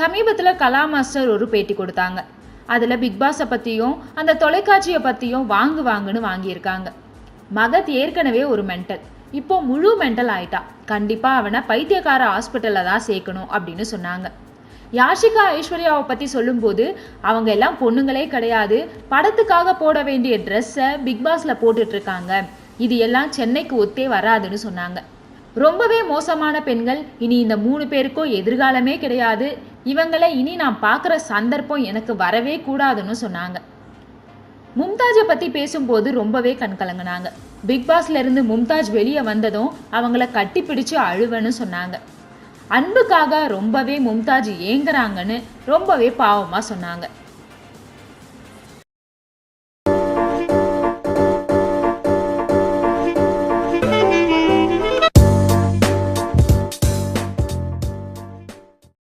சமீபத்தில் கலா மாஸ்டர் ஒரு பேட்டி கொடுத்தாங்க. அதில் பிக்பாஸை பற்றியும் அந்த தொலைக்காட்சியை பற்றியும் வாங்கு வாங்குன்னு வாங்கியிருக்காங்க. மகத் ஏற்கனவே ஒரு மென்டல் இப்போ முழு மென்டல் ஆயிட்டான் கண்டிப்பாக அவனை பைத்தியக்கார ஹாஸ்பிட்டலில் தான் சேர்க்கணும் அப்படின்னு சொன்னாங்க. யாஷிகா ஐஸ்வர்யாவை பற்றி சொல்லும்போது அவங்க எல்லாம் பொண்ணுங்களே கிடையாது. படத்துக்காக போட வேண்டிய ட்ரெஸ்ஸை பிக்பாஸில் போட்டுட்ருக்காங்க இது எல்லாம் சென்னைக்கு ஒத்தே வராதுன்னு சொன்னாங்க. ரொம்பவே மோசமான பெண்கள். இனி இந்த மூணு பேருக்கும் எதிர்காலமே கிடையாது. இவங்களை இனி நான் பார்க்குற சந்தர்ப்பம் எனக்கு வரவே கூடாதுன்னு சொன்னாங்க. மும்தாஜை பற்றி பேசும்போது ரொம்பவே கண்கலங்கினாங்க பிக் பாஸ்ல இருந்து மும்தாஜ் வெளியே வந்ததும் அவங்கள கட்டி பிடிச்சு அழுவேன்னு சொன்னாங்க. அன்புக்காக ரொம்பவே மும்தாஜ் ஏங்குறாங்கன்னு ரொம்பவே பாவமாக சொன்னாங்க.